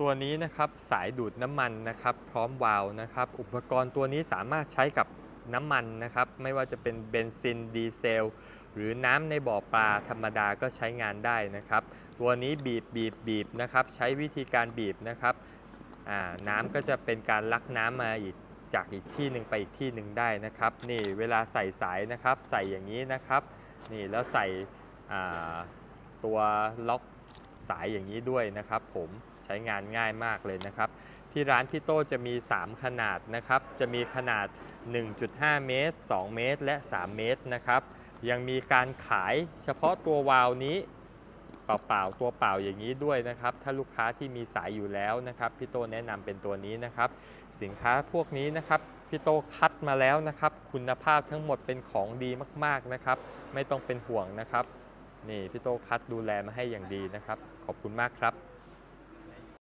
ตัวนี้นะครับสายดูดน้ำมันนะครับ พร้อมวาล์วนะครับ อุปกรณ์ตัวนี้สามารถใช้กับน้ำมันนะครับ ไม่ว่าจะเป็นเบนซินดีเซลหรือน้ำในบ่อปลาธรรมดาก็ใช้งานได้นะครับ ตัวนี้บีบบีบบีบนะครับ ใช้วิธีการบีบนะครับน้ำก็จะเป็นการลักน้ำมาอีกจากอีกที่หนึ่งไปอีกที่หนึ่งได้นะครับ นี่เวลาใส่สายนะครับ ใส่อย่างนี้นะครับ นี่แล้วใส่ตัวล็อก สายอย่างนี้ด้วยนะครับ ผมใช้งานง่ายมากเลยนะครับ ที่ร้านพี่โต้จะมี 3 ขนาดนะครับ จะมีขนาด 1.5 เมตร 2 เมตร และ 3 เมตรนะครับ ยังมีการขายเฉพาะตัววาล์วนี้เปล่าๆตัวเปล่าอย่างนี้ด้วยนะครับ ถ้าลูกค้าที่มีสายอยู่แล้วนะครับพี่โตแนะนำเป็นตัวนี้นะครับ สินค้าพวกนี้นะครับพี่โตคัดมาแล้วนะครับ คุณภาพทั้งหมดเป็นของดีมากๆนะครับ ไม่ต้องเป็นห่วงนะครับ นี่พี่โตคัดดูแลมาให้อย่างดีนะครับ ขอบคุณมากครับ